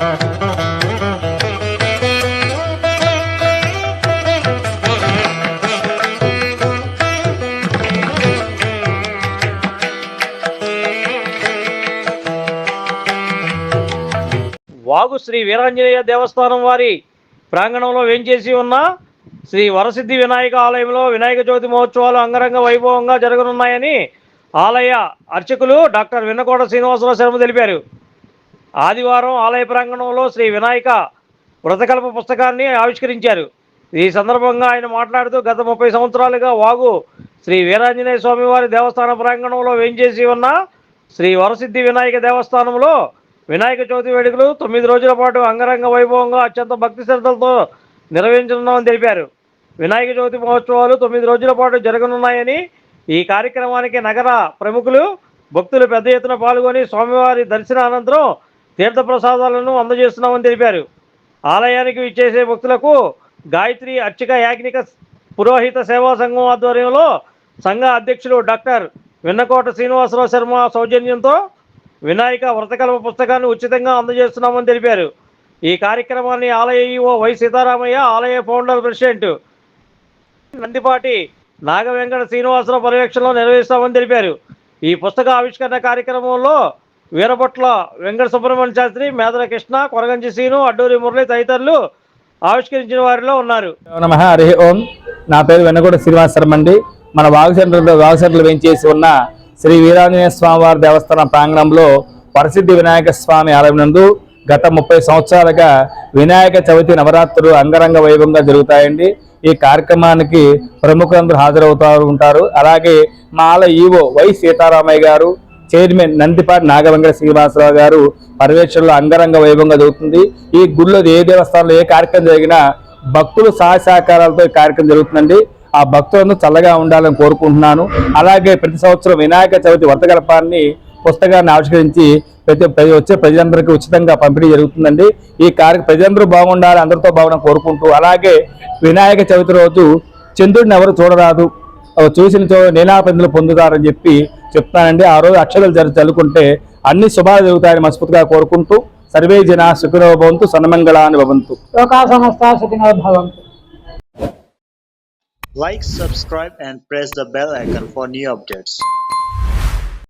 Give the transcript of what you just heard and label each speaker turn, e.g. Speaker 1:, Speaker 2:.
Speaker 1: వాగు శ్రీ వీరాంజనేయ దేవస్థానం వారి ప్రాంగణంలో వేంచేసి ఉన్న శ్రీ వరసిద్ధి వినాయక ఆలయంలో వినాయక చవితి మహోత్సవాలు అంగరంగ వైభవంగా జరగనున్నాయని ఆలయ అర్చకులు డాక్టర్ విన్నకోట శ్రీనివాసరావు శర్మ తెలిపారు. ఆదివారం ఆలయ ప్రాంగణంలో శ్రీ వినాయక వ్రతకల్ప పుస్తకాన్ని ఆవిష్కరించారు. ఈ సందర్భంగా ఆయన మాట్లాడుతూ గత ముప్పై సంవత్సరాలుగా వాగు శ్రీ వీరాంజనేయ స్వామివారి దేవస్థాన ప్రాంగణంలో వేంచేసి ఉన్న శ్రీ వరసిద్ధి వినాయక దేవస్థానంలో వినాయక చవితి వేడుకలు తొమ్మిది రోజుల పాటు అంగరంగ వైభవంగా అత్యంత భక్తి శ్రద్ధలతో నిర్వహించనున్నామని తెలిపారు. వినాయక చవితి మహోత్సవాలు తొమ్మిది రోజుల పాటు జరగనున్నాయని ఈ కార్యక్రమానికి నగర ప్రముఖులు భక్తులు పెద్ద ఎత్తున పాల్గొని స్వామివారి దర్శన అనంతరం తీర్థప్రసాదాలను అందజేస్తున్నామని తెలిపారు. ఆలయానికి విచ్చేసే భక్తులకు గాయత్రి అర్చక యాజ్ఞిక పురోహిత సేవా సంఘం ఆధ్వర్యంలో సంఘ అధ్యక్షులు డాక్టర్ విన్నకోట శ్రీనివాసరావు శర్మ సౌజన్యంతో వినాయక వ్రతకల్ప పుస్తకాన్ని ఉచితంగా అందజేస్తున్నామని తెలిపారు. ఈ కార్యక్రమాన్ని ఆలయ ఈఓ వై సీతారామయ్య ఆలయ ఫౌండర్ ప్రెసిడెంట్ నందిపాటి నాగ వెంకట శ్రీనివాసరావు పర్యవేక్షణలో నిర్వహిస్తామని తెలిపారు. ఈ పుస్తక ఆవిష్కరణ కార్యక్రమంలో వీరభట్ల వెంకట సుబ్రహ్మణ్య శాస్త్రి మేదల కృష్ణ కొరగంజి సీను అడ్డూరి మురళి తదితరులు ఆవిష్కరించిన వారిలో ఉన్నారు.
Speaker 2: నమ హరి ఓం. నా పేరు వెన్నగొండ శ్రీనివాస శర్మ అండి మన వాగు సెంటర్లో వాగు వేయించేసి ఉన్న శ్రీ వీరాంజనేయ స్వామివారి దేవస్థానం ప్రాంగణంలో ప్రసిద్ధి వినాయక స్వామి ఆలయం నందు గత ముప్పై సంవత్సరాలుగా వినాయక చవితి నవరాత్రులు అంగరంగ వైభవంగా జరుగుతాయండి. ఈ కార్యక్రమానికి ప్రముఖులందరూ హాజరవుతూ ఉంటారు. అలాగే మా ఆలయ ఈవో వై సీతారామయ్య గారు చైర్మన్ నందిపాటి నాగవెంకట శ్రీనివాసరావు గారు పర్యవేక్షణలో అంగరంగ వైభవంగా జరుగుతుంది. ఈ గుడిలో ఏ దేవస్థానంలో ఏ కార్యక్రమం జరిగినా భక్తులు సహసహకారాలతో సహకారాలతో ఈ కార్యక్రమం జరుగుతుందండి. ఆ భక్తులను చల్లగా ఉండాలని కోరుకుంటున్నాను. అలాగే ప్రతి సంవత్సరం వినాయక చవితి వర్తకల్పాన్ని పుస్తకాన్ని ఆవిష్కరించి ప్రతి ప్రతి వచ్చే ప్రజలందరికీ ఉచితంగా పంపిణీ జరుగుతుందండి. ఈ కార్య ప్రజలందరూ బాగుండాలి అందరితో బాగుండాలని కోరుకుంటూ అలాగే వినాయక చవితి రోజు చంద్రుడిని ఎవరు చూడరాదు. చూసిన చో నీలాపందులు పొందుతారని చెప్పి చెప్తానండి. ఆ రోజు అక్షరాలు జరు చల్లుకుంటే అన్ని శుభాలు జరుగుతాయని మనస్ఫూర్తిగా కోరుకుంటూ సర్వే జన సుఖినో భవంతు సన్మంగళాన్ని భవంతు.
Speaker 3: లోకా సమస్త సుఖినో భవంతు.
Speaker 4: Like, subscribe, and press the bell icon for new updates.